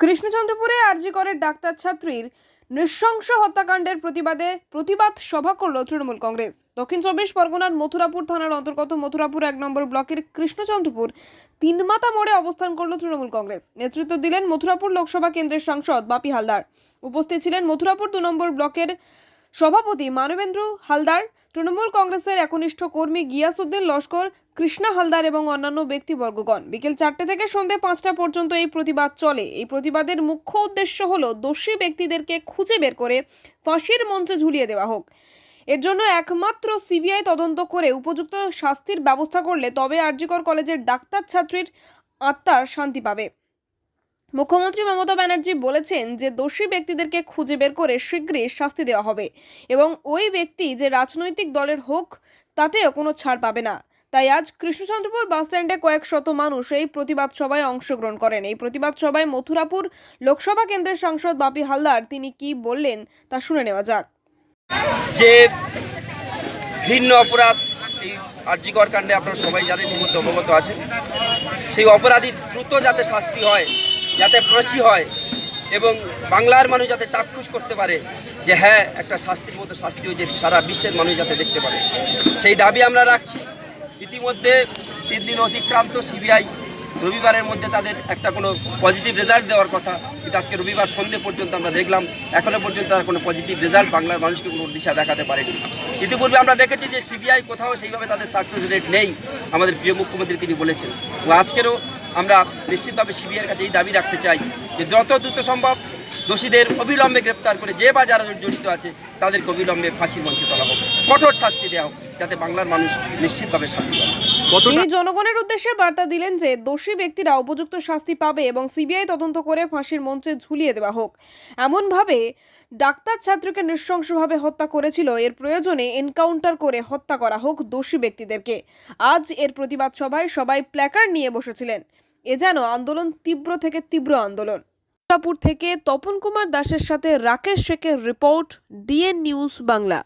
কৃষ্ণচন্দ্রপুরে আরজি করের ডাক্তার ছাত্রীর নৃশংস হত্যাকাণ্ডের প্রতিবাদে প্রতিবাদ সভা করল তৃণমূল কংগ্রেস। দক্ষিণ চব্বিশ পরগনার মথুরাপুর থানার অন্তর্গত মথুরাপুর এক নম্বর ব্লকের কৃষ্ণচন্দ্রপুর তিনমাথা মোড়ে অবস্থান করল তৃণমূল কংগ্রেস। নেতৃত্ব দিলেন মথুরাপুর লোকসভা কেন্দ্রের সাংসদ বাপি হালদার। উপস্থিত ছিলেন মথুরাপুর দু নম্বর ব্লকের সভাপতি মানবেন্দ্র হালদার। তৃণমূল কংগ্রেসের একনিষ্ঠ কর্মী গিয়াসউদ্দিন লস্কর কৃষ্ণা হালদার এবং অন্যান্য ব্যক্তিবর্গগণ। বিকেল চারটে থেকে সন্ধে পাঁচটা পর্যন্ত এই প্রতিবাদ চলে। এই প্রতিবাদের মুখ্য উদ্দেশ্য হল দোষী ব্যক্তিদেরকে খুঁজে বের করে ফাঁসির মঞ্চে ঝুলিয়ে দেওয়া হোক। এর জন্য একমাত্র সিবিআই তদন্ত করে উপযুক্ত শাস্তির ব্যবস্থা করলে তবে আরজিকর কলেজের ডাক্তার ছাত্রীর আত্মার শান্তি পাবে। মুখ্যমন্ত্রী মমতা ব্যানার্জি বলেছেন যে দোষী ব্যক্তিদেরকে খুঁজে বের করে শীঘ্রই শাস্তি দেওয়া হবে এবং ওই ব্যক্তি যে রাজনৈতিক দলের হোক, তাতেও কোনো ছাড় পাবে না। তাই আজ কৃষ্ণচন্দ্রপুর বাস স্ট্যান্ডে কয়েক শত মানুষ এই প্রতিবাদ সভায় অংশগ্রহণ করেন। এই প্রতিবাদ সভায় মথুরাপুর লোকসভা কেন্দ্রের সাংসদ বাপি হালদার, তিনি কি বললেন তা শুনে নেওয়া যাক। যে ভিন্ন অপরাধ এই আর্যিকর কাণ্ডে আপনারা সবাই জানেন ইতিমধ্যে অবগত আছেন। সেই অপরাধীর দ্রুত যাতে শাস্তি হয়, যাতে ফাঁসি হয় এবং বাংলার মানুষ যাতে চাক্ষুষ করতে পারে যে হ্যাঁ একটা শাস্তির মতো শাস্তি হয়েছে, সারা বিশ্বের মানুষ যাতে দেখতে পারে। সেই দাবি আমরা রাখছি। ইতিমধ্যে তিন দিন অতিক্রান্ত সিবিআই রবিবারের মধ্যে তাদের একটা কোনো পজিটিভ রেজাল্ট দেওয়ার কথা কিন্তু আজকে রবিবার সন্ধে পর্যন্ত আমরা দেখলাম। এখনও পর্যন্ত তার কোনো পজিটিভ রেজাল্ট বাংলার মানুষকে কোনো দিশা দেখাতে পারেনি। ইতিপূর্বে আমরা দেখেছি যে সিবিআই কোথাও সেইভাবে তাদের সাকসেস রেট নেই, আমাদের প্রিয় মুখ্যমন্ত্রী তিনি বলেছেন। এবং আজকেরও আমরা নিশ্চিতভাবে সিবিআইয়ের কাছে এই দাবি রাখতে চাই যে যত দ্রুত সম্ভব দোষীদের অবিলম্বে গ্রেপ্তার করে যে বা যারা জড়িত আছে তাদেরকে অবিলম্বে ফাঁসির মঞ্চে তোলা হোক কঠোর শাস্তি দেওয়া হোক যাতে বাংলার মানুষ নিশ্চিতভাবে শান্তি পায়। তিনি জনগণের উদ্দেশ্যে বার্তা দিলেন যে দোষী ব্যক্তিরা উপযুক্ত শাস্তি পাবে এবং সিবিআই তদন্ত করে ফাঁসির মঞ্চে ঝুলিয়ে দেওয়া হোক। এমনভাবে ডাক্তার ছাত্রকে নৃশংসভাবে হত্যা করেছিল। এর প্রয়োজনে এনকাউন্টার করে হত্যা করা হোক দোষী ব্যক্তিদেরকে। আজ এর প্রতিবাদ সভায় সবাই প্ল্যাকার্ড নিয়ে বসেছিলেন। এ যেন আন্দোলন তীব্র থেকে তীব্র আন্দোলন। দুর্গাপুর থেকে তপন কুমার দাসের সাথে রাকেশ শেখের রিপোর্ট ডিএন নিউজ বাংলা।